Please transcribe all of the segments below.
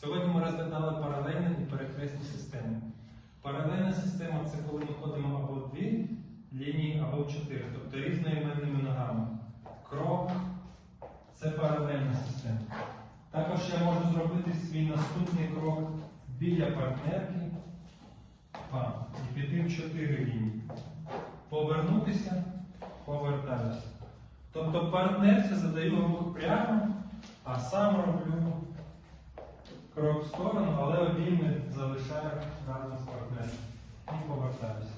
Сьогодні ми розглядали паралельні і перехресні системи. Паралельна система це коли ми ходимо або в дві лінії, або в чотири, тобто різноіменними ногами. Крок це паралельна система. Також я можу зробити свій наступний крок біля партнерки пам, і піти в чотири лінії. Повернутися, повертаюся. Тобто партнерці задаю рух прямо, а сам роблю крок в сторону, але обійми залишаю разом з партнером. І повертаюся.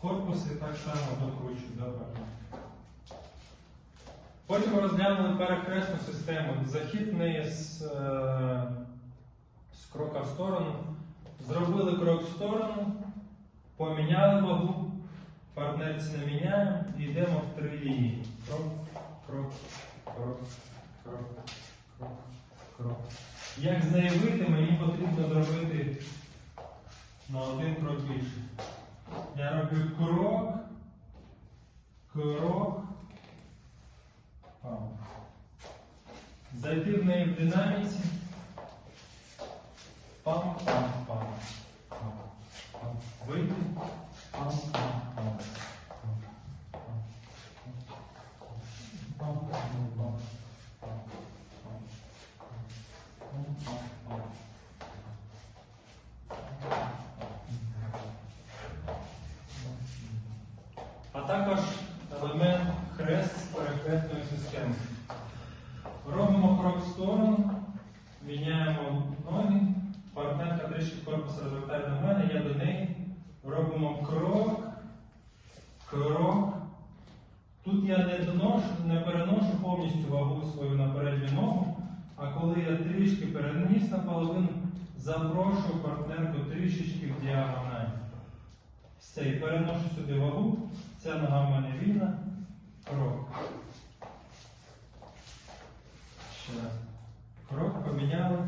Корпуси так само докручую до партнера. Потім розглянули перехресну систему. Захід в з, е, з крока в сторону. Зробили крок в сторону, поміняли вагу, партнерці не міняємо і йдемо в три лінії. Крок, крок, крок, крок, крок, крок. Як з неї вийти, мені потрібно зробити на один крок більше. Я роблю крок, крок. Зайти в неї в динаміці. Пам, пам, пам. Пам, пам. Вийти. Пам, А також елемент хрест з перехресної системи. Робимо крок в сторону, міняємо ноги, партнерка трішки корпус розвертає до мене, я до неї. Робимо крок, крок. Тут я не доношу, не переношу повністю вагу свою на передню ногу, а коли я трішки переніс наполовину, запрошую партнерку трішечки в діагональ. Все, і переношу сюди вагу. Ця нога в мене вільна. Крок. Ще раз. Крок поміняли.